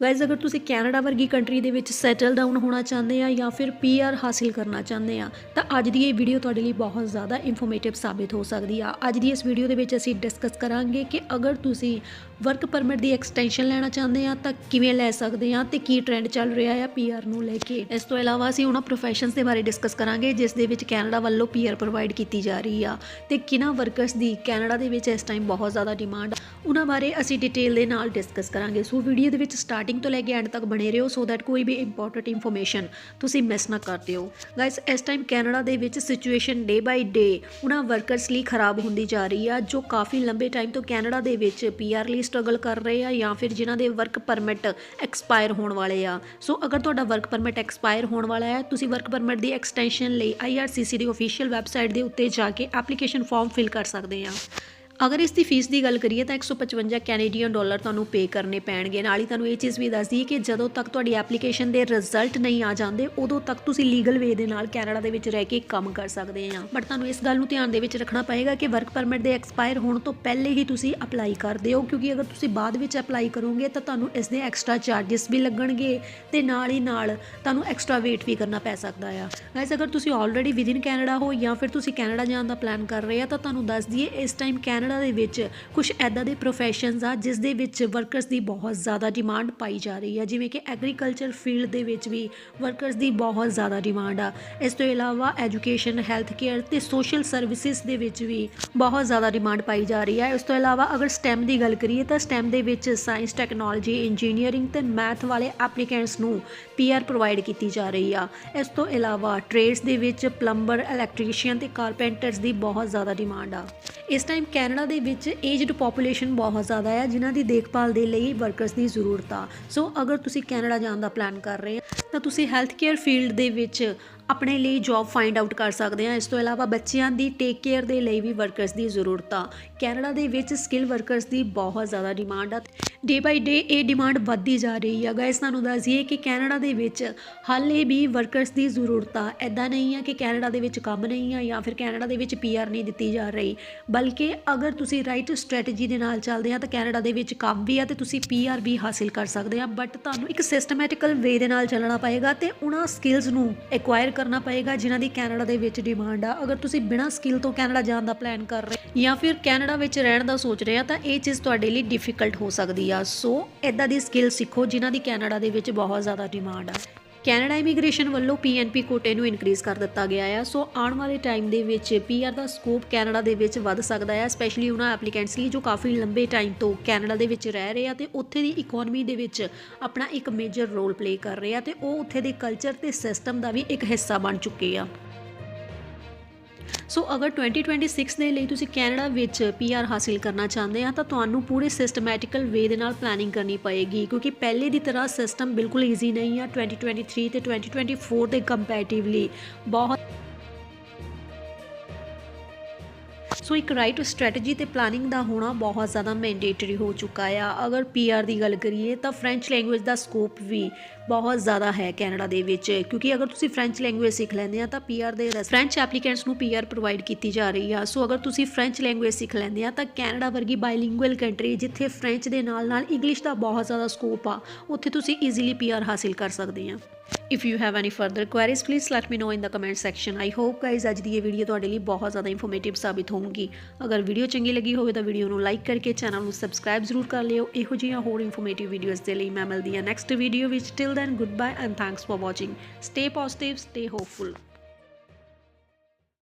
Guys ਅਗਰ ਤੁਸੀਂ Canada ਵਰਗੀ ਕੰਟਰੀ ਦੇ ਵਿੱਚ ਸੈਟਲ ਡਾਊਨ ਹੋਣਾ ਚਾਹੁੰਦੇ ਆ ਜਾਂ ਫਿਰ ਪੀਆਰ ਹਾਸਿਲ ਕਰਨਾ ਚਾਹੁੰਦੇ ਆ, ਤਾਂ ਅੱਜ ਦੀ ਇਹ ਵੀਡੀਓ ਤੁਹਾਡੇ ਲਈ ਬਹੁਤ ਜ਼ਿਆਦਾ ਇਨਫੋਰਮੇਟਿਵ ਸਾਬਿਤ ਹੋ ਸਕਦੀ ਆ। ਅੱਜ ਦੀ ਇਸ ਵੀਡੀਓ ਦੇ ਵਿੱਚ ਅਸੀਂ ਡਿਸਕਸ ਕਰਾਂਗੇ ਕਿ ਅਗਰ ਤੁਸੀਂ ਵਰਕ ਪਰਮਿਟ ਦੀ ਐਕਸਟੈਂਸ਼ਨ ਲੈਣਾ ਚਾਹੁੰਦੇ ਆ ਤਾਂ ਕਿਵੇਂ ਲੈ ਸਕਦੇ ਆ ਤੇ ਕੀ ਟ੍ਰੈਂਡ ਚੱਲ ਰਿਹਾ ਆ ਪੀਆਰ ਨੂੰ ਲੈ ਕੇ? ਇਸ ਤੋਂ ਇਲਾਵਾ ਅਸੀਂ ਉਹਨਾਂ ਪ੍ਰੋਫੈਸ਼ਨਸ ਦੇ ਬਾਰੇ ਡਿਸਕਸ ਕਰਾਂਗੇ ਜਿਸ ਦੇ ਵਿੱਚ ਕੈਨੇਡਾ ਵੱਲੋਂ ਪੀਆਰ ਪ੍ਰੋਵਾਈਡ ਕੀਤੀ ਜਾ ਰਹੀ ਆ ਤੇ ਕਿਹਨਾਂ ਵਰਕਰਸ ਦੀ ਕੈਨੇਡਾ ਦੇ ਵਿੱਚ ਇਸ ਟਾਈਮ ਬਹੁਤ ਜ਼ਿਆਦਾ ਡਿਮਾਂਡ ਉਹਨਾਂ ਬਾਰੇ ਅਸੀਂ ਡਿਟੇਲ ਦੇ ਨਾਲ ਡਿਸਕਸ ਕਰਾਂਗੇ। ਸੋ ਵੀਡੀਓ ਦੇ ਵਿੱਚ ਸਟਾਰਟਿੰਗ ਤੋਂ ਲੈ ਕੇ ਐਂਡ ਤੱਕ ਬਣੇ ਰਹੋ ਸੋ ਦੈਟ ਕੋਈ ਵੀ ਇੰਪੋਰਟੈਂਟ ਇਨਫੋਰਮੇਸ਼ਨ ਤੁਸੀਂ ਮਿਸ ਨਾ ਕਰਦੇ ਹੋ ਗਾਇਸ ਇਸ ਟਾਈਮ ਕੈਨੇਡਾ ਦੇ ਵਿੱਚ ਸਿਚੁਏਸ਼ਨ ਡੇ ਬਾਈ ਡੇ ਉਹਨਾਂ ਵਰਕਰਸ ਲਈ ਖਰਾਬ ਹੁੰਦੀ ਜਾ ਰਹੀ ਆ, ਜੋ ਕਾਫੀ ਲੰਬੇ ਟਾਈਮ ਤੋਂ ਕੈਨੇਡਾ ਦੇ ਵਿੱਚ ਪੀਆਰ ਲਈ ਸਟਰਗਲ ਕਰ ਰਹੇ ਆ ਜਾਂ ਫਿਰ ਜਿਨ੍ਹਾਂ ਦੇ ਵਰਕ ਪਰਮਿਟ ਐਕਸਪਾਇਰ ਹੋਣ ਵਾਲੇ ਆ। ਸੋ ਅਗਰ ਤੁਹਾਡਾ ਵਰਕ ਪਰਮਿਟ ਐਕਸਪਾਇਰ ਹੋਣ ਵਾਲਾ ਹੈ, ਤੁਸੀਂ ਵਰਕ ਪਰਮਿਟ ਦੀ ਐਕਸਟੈਂਸ਼ਨ ਲਈ IRCC ਦੀ ਅਫੀਸ਼ੀਅਲ ਵੈਬਸਾਈਟ ਦੇ ਉੱਤੇ ਜਾ ਕੇ ਐਪਲੀਕੇਸ਼ਨ ਫਾਰਮ ਫਿਲ ਕਰ ਸਕਦੇ ਆ। ਅਗਰ ਇਸ ਦੀ ਫੀਸ ਦੀ ਗੱਲ ਕਰੀਏ ਤਾਂ 155 ਕੈਨੇਡੀਅਨ ਡਾਲਰ ਤੁਹਾਨੂੰ ਪੇ ਕਰਨੇ ਪੈਣਗੇ। ਨਾਲ ਹੀ ਤੁਹਾਨੂੰ ਇਹ ਚੀਜ਼ ਵੀ ਦੱਸਦੀ ਦਈਏ ਕਿ ਜਦੋਂ ਤੱਕ ਤੁਹਾਡੀ ਐਪਲੀਕੇਸ਼ਨ ਦੇ ਰਿਜ਼ਲਟ ਨਹੀਂ ਆ ਜਾਂਦੇ, ਉਦੋਂ ਤੱਕ ਤੁਸੀਂ ਲੀਗਲ ਵੇ ਦੇ ਨਾਲ ਕੈਨੇਡਾ ਦੇ ਵਿੱਚ ਰਹਿ ਕੇ ਕੰਮ ਕਰ ਸਕਦੇ ਆ ਬਟ ਤੁਹਾਨੂੰ ਇਸ ਗੱਲ ਨੂੰ ਧਿਆਨ ਦੇ ਵਿੱਚ ਰੱਖਣਾ ਪਏਗਾ ਕਿ ਵਰਕ ਪਰਮਿਟ ਦੇ ਐਕਸਪਾਇਰ ਹੋਣ ਤੋਂ ਪਹਿਲੇ ਹੀ ਤੁਸੀਂ ਅਪਲਾਈ ਕਰ ਦਿਓ, ਕਿਉਂਕਿ ਅਗਰ ਤੁਸੀਂ ਬਾਅਦ ਵਿੱਚ ਅਪਲਾਈ ਕਰੋਗੇ ਤਾਂ ਤੁਹਾਨੂੰ ਇਸ ਦੇ ਐਕਸਟਰਾ ਚਾਰजेस ਵੀ ਲੱਗਣਗੇ ਤੇ ਨਾਲ ਹੀ ਨਾਲ ਤੁਹਾਨੂੰ ਐਕਸਟਰਾ ਵੇਟ ਵੀ ਕਰਨਾ ਪੈ ਸਕਦਾ ਆ। ਗਾਇਸ ਅਗਰ ਤੁਸੀਂ ਆਲਰੇਡੀ ਵਿਦਿਨ ਕੈਨੇਡਾ ਹੋ ਜਾਂ ਫਿਰ ਤੁਸੀਂ ਕੈਨੇਡਾ ਜਾਣ ਦਾ ਪਲਾਨ ਕਰ ਰਹੇ ਆ ਤਾਂ ਤੁਹਾਨੂੰ ਦੱਸ ਦਈਏ, ਇਸ ਟਾਈਮ ਕੈਨੇਡਾ ਕੈਨੇਡਾ ਦੇ ਵਿੱਚ ਕੁਝ ਐਦਾਂ ਦੇ ਪ੍ਰੋਫੈਸ਼ਨਸ ਆ, ਜਿਸ ਦੇ ਵਿੱਚ ਵਰਕਰਸ ਦੀ ਬਹੁਤ ਜ਼ਿਆਦਾ ਡਿਮਾਂਡ ਪਾਈ ਜਾ ਰਹੀ ਹੈ ਜਿਵੇਂ ਕਿ ਐਗਰੀਕਲਚਰ ਫੀਲਡ ਦੇ ਵਿੱਚ ਵੀ ਵਰਕਰਸ ਦੀ ਬਹੁਤ ਜ਼ਿਆਦਾ ਡਿਮਾਂਡ ਆ। ਇਸ ਤੋਂ ਇਲਾਵਾ ਐਜੂਕੇਸ਼ਨ ਹੈਲਥ ਕੇਅਰ ਤੇ ਸੋਸ਼ਲ ਸਰਵਿਸਿਜ਼ ਦੇ ਵਿੱਚ ਵੀ ਬਹੁਤ ਜ਼ਿਆਦਾ ਡਿਮਾਂਡ ਪਾਈ ਜਾ ਰਹੀ ਹੈ ਇਸ ਤੋਂ ਇਲਾਵਾ ਅਗਰ ਸਟੈਮ ਦੀ ਗੱਲ ਕਰੀਏ ਤਾਂ ਸਟੈਮ ਦੇ ਵਿੱਚ ਸਾਇੰਸ ਟੈਕਨੋਲੋਜੀ ਇੰਜੀਨੀਅਰਿੰਗ ਤੇ ਮੈਥ ਵਾਲੇ ਐਪਲੀਕੈਂਟਸ ਨੂੰ ਪੀਆਰ ਪ੍ਰੋਵਾਈਡ ਕੀਤੀ ਜਾ ਰਹੀ ਆ। ਇਸ ਤੋਂ ਇਲਾਵਾ ਟ੍ਰੇਡਸ ਦੇ ਵਿੱਚ ਪਲੰਬਰ ਇਲੈਕਟ੍ਰੀਸ਼ੀਅਨ ਤੇ ਕਾਰਪੈਂਟਰਸ ਦੀ ਬਹੁਤ ਜ਼ਿਆਦਾ ਡਿਮਾਂਡ ਆ। ਇਸ ਟਾਈਮ ਕੈਨੇਡਾ ਕੈਨੇਡਾ ਦੇ ਵਿੱਚ ਏਜਡ ਪੋਪੂਲੇਸ਼ਨ ਬਹੁਤ ਜ਼ਿਆਦਾ ਹੈ ਜਿਨ੍ਹਾਂ ਦੀ ਦੇਖਭਾਲ ਦੇ ਲਈ ਵਰਕਰਸ ਦੀ ਜ਼ਰੂਰਤ ਆ। ਸੋ ਅਗਰ ਤੁਸੀਂ ਕੈਨੇਡਾ ਜਾਣ ਦਾ ਪਲਾਨ ਕਰ ਰਹੇ ਹੋ ਤਾਂ ਤੁਸੀਂ ਹੈਲਥ ਕੇਅਰ ਫੀਲਡ ਦੇ ਵਿੱਚ ਆਪਣੇ ਲਈ ਜੌਬ ਫਾਈਂਡ ਆਊਟ ਕਰ ਸਕਦੇ ਆ ਇਸ ਤੋਂ ਇਲਾਵਾ ਬੱਚਿਆਂ ਦੀ ਟੇਕ ਕੇਅਰ ਦੇ ਲਈ ਵੀ ਵਰਕਰਸ ਦੀ ਜ਼ਰੂਰਤ ਆ। ਕੈਨੇਡਾ ਦੇ ਵਿੱਚ ਸਕਿੱਲ ਵਰਕਰਸ ਦੀ ਬਹੁਤ ਜ਼ਿਆਦਾ ਡਿਮਾਂਡ ਆ ਡੇ ਬਾਈ ਡੇ ਇਹ ਡਿਮਾਂਡ ਵੱਧਦੀ ਜਾ ਰਹੀ ਆ। ਗਾਇਸ ਤੁਹਾਨੂੰ ਦੱਸੀਏ ਕਿ ਕੈਨੇਡਾ ਦੇ ਵਿੱਚ ਹਾਲੇ ਵੀ ਵਰਕਰਸ ਦੀ ਜ਼ਰੂਰਤ ਆ। ਐਦਾਂ ਨਹੀਂ ਆ ਕਿ ਕੈਨੇਡਾ ਦੇ ਵਿੱਚ ਕੰਮ ਨਹੀਂ ਆ ਜਾਂ ਫਿਰ ਕੈਨੇਡਾ ਦੇ ਵਿੱਚ ਪੀਆਰ ਨਹੀਂ ਦਿੱਤੀ ਜਾ ਰਹੀ। ਬਲਕਿ ਅਗਰ ਤੁਸੀਂ ਰਾਈਟ ਸਟ੍ਰੈਟਜੀ ਦੇ ਨਾਲ ਚੱਲਦੇ ਆ ਤਾਂ ਕੈਨੇਡਾ ਦੇ ਵਿੱਚ ਕੰਮ ਵੀ ਆ ਤੇ ਤੁਸੀਂ ਪੀਆਰ ਵੀ ਹਾਸਿਲ ਕਰ ਸਕਦੇ ਆ। ਬਟ ਤੁਹਾਨੂੰ ਇੱਕ ਸਿਸਟਮੈਟਿਕਲ ਵੇ ਦੇ ਨਾਲ ਚੱਲਣਾ ਪਏਗਾ ਤੇ ਉਹਨਾਂ ਸਕਿੱਲਸ ਨੂੰ ਐਕਵਾਇਰ ਕਰਨਾ ਪਏਗਾ, ਜਿਨ੍ਹਾਂ ਦੀ ਕੈਨੇਡਾ ਦੇ ਵਿੱਚ ਡਿਮਾਂਡ ਆ। ਅਗਰ ਤੁਸੀਂ ਬਿਨਾਂ ਸਕਿੱਲ ਤੋਂ ਕੈਨੇਡਾ ਜਾਣ ਦਾ ਪਲਾਨ ਕਰ ਰਹੇ ਜਾਂ ਫਿਰ ਕੈਨੇਡਾ ਵਿੱਚ ਰਹਿਣ ਦਾ ਸੋਚ ਰਹੇ ਆ, ਤਾਂ ਇਹ ਚੀਜ਼ ਤੁਹਾਡੇ ਲਈ ਡਿਫਿਕਲਟ ਹੋ ਸਕਦੀ ਆ। ਸੋ ਇਦਾਂ ਦੀ ਸਕਿੱਲ ਸਿੱਖੋ, ਜਿਨ੍ਹਾਂ ਦੀ ਕੈਨੇਡਾ ਦੇ ਵਿੱਚ ਬਹੁਤ ਜ਼ਿਆਦਾ ਡਿਮਾਂਡ ਆ। ਕੈਨੇਡਾ ਇਮੀਗ੍ਰੇਸ਼ਨ ਵੱਲੋਂ ਪੀਐਨਪੀ ਕੋਟੇ ਨੂੰ ਇਨਕਰੀਜ਼ ਕਰ ਦਿੱਤਾ ਗਿਆ ਹੈ ਸੋ ਆਉਣ ਵਾਲੇ ਟਾਈਮ ਦੇ ਵਿੱਚ ਪੀਆਰ ਦਾ ਸਕੋਪ ਕੈਨੇਡਾ ਦੇ ਵਿੱਚ ਵੱਧ ਸਕਦਾ ਹੈ ਸਪੈਸ਼ਲੀ ਉਹਨਾਂ ਐਪਲੀਕੈਂਟਸ ਲਈ ਜੋ ਕਾਫੀ ਲੰਬੇ ਟਾਈਮ ਤੋਂ ਕੈਨੇਡਾ ਦੇ ਵਿੱਚ ਰਹਿ ਰਹੇ ਆ ਤੇ ਉੱਥੇ ਦੀ ਇਕਨੋਮੀ ਦੇ ਵਿੱਚ ਆਪਣਾ ਇੱਕ ਮੇਜਰ ਰੋਲ ਪਲੇ ਕਰ ਰਹੇ ਆ ਤੇ ਉਹ ਉੱਥੇ ਦੇ ਕਲਚਰ ਤੇ ਸਿਸਟਮ ਦਾ ਵੀ ਇੱਕ ਹਿੱਸਾ ਬਣ ਚੁੱਕੇ ਆ। ਸੋ ਅਗਰ 2026 ਦੇ ਲਈ ਤੁਸੀਂ ਕੈਨੇਡਾ ਵਿੱਚ ਪੀਆਰ ਹਾਸਿਲ ਕਰਨਾ ਚਾਹੁੰਦੇ ਆ, ਤਾਂ ਤੁਹਾਨੂੰ ਪੂਰੇ ਸਿਸਟਮੈਟਿਕਲ ਵੇ ਦੇ ਨਾਲ ਪਲੈਨਿੰਗ ਕਰਨੀ ਪਏਗੀ, ਕਿਉਂਕਿ ਪਹਿਲੇ ਦੀ ਤਰ੍ਹਾਂ ਸਿਸਟਮ ਬਿਲਕੁਲ ਈਜ਼ੀ ਨਹੀਂ ਆ 2023 ਤੇ 2024 ਦੇ ਕੰਪੈਰੀਟਿਵਲੀ ਬਹੁਤ ਸੋ ਇੱਕ ਰਾਈਟ ਸਟ੍ਰੈਟਜੀ ਤੇ ਪਲਾਨਿੰਗ ਦਾ ਹੋਣਾ ਬਹੁਤ ਜ਼ਿਆਦਾ ਮੈਂਡੇਟਰੀ ਹੋ ਚੁੱਕਾ ਆ। ਅਗਰ ਪੀਆਰ ਦੀ ਗੱਲ ਕਰੀਏ ਤਾਂ ਫ੍ਰੈਂਚ ਲੈਂਗੁਏਜ ਦਾ ਸਕੋਪ ਵੀ ਬਹੁਤ ਜ਼ਿਆਦਾ ਹੈ ਕੈਨੇਡਾ ਦੇ ਵਿੱਚ। ਕਿਉਂਕਿ ਅਗਰ ਤੁਸੀਂ ਫ੍ਰੈਂਚ ਲੈਂਗੁਏਜ ਸਿੱਖ ਲੈਂਦੇ ਆ ਤਾਂ ਪੀਆਰ ਦੇ ਫ੍ਰੈਂਚ ਐਪਲੀਕੈਂਟਸ ਨੂੰ ਪੀਆਰ ਪ੍ਰੋਵਾਈਡ ਕੀਤੀ ਜਾ ਰਹੀ ਆ। ਸੋ ਅਗਰ ਤੁਸੀਂ ਫ੍ਰੈਂਚ ਲੈਂਗੁਏਜ ਸਿੱਖ ਲੈਂਦੇ ਆ ਤਾਂ ਕੈਨੇਡਾ ਵਰਗੀ ਬਾਈਲਿੰਗੁਅਲ ਕੰਟਰੀ ਜਿੱਥੇ ਫ੍ਰੈਂਚ ਦੇ ਨਾਲ ਨਾਲ ਇੰਗਲਿਸ਼ ਦਾ ਬਹੁਤ ਜ਼ਿਆਦਾ ਸਕੋਪ ਆ, ਉੱਥੇ ਤੁਸੀਂ ਈਜ਼ੀਲੀ ਪੀਆਰ ਹਾਸਿਲ ਕਰ ਸਕਦੇ ਆ। If you have any further queries please let me know in the comment section I hope guys ਅੱਜ ਦੀ ਇਹ ਵੀਡੀਓ ਤੁਹਾਡੇ ਲਈ ਬਹੁਤ ਜ਼ਿਆਦਾ ਇਨਫੋਰਮੇਟਿਵ ਸਾਬਿਤ ਹੋਊਗੀ। ਅਗਰ ਵੀਡੀਓ ਚੰਗੀ ਲੱਗੀ ਹੋਵੇ ਤਾਂ ਵੀਡੀਓ ਨੂੰ ਲਾਈਕ ਕਰਕੇ ਚੈਨਲ ਨੂੰ ਸਬਸਕ੍ਰਾਈਬ ਜ਼ਰੂਰ ਕਰ ਲਿਓ। ਇਹੋ ਜਿਹੀਆਂ ਹੋਰ ਇਨਫੋਰਮੇਟਿਵ ਵੀਡੀਓਜ਼ ਦੇ ਲਈ ਮੈਂ ਮਿਲਦੀ ਹਾਂ ਨੈਕਸਟ ਵੀਡੀਓ ਵਿੱਚ। Till then good bye and thanks for watching stay positive stay hopeful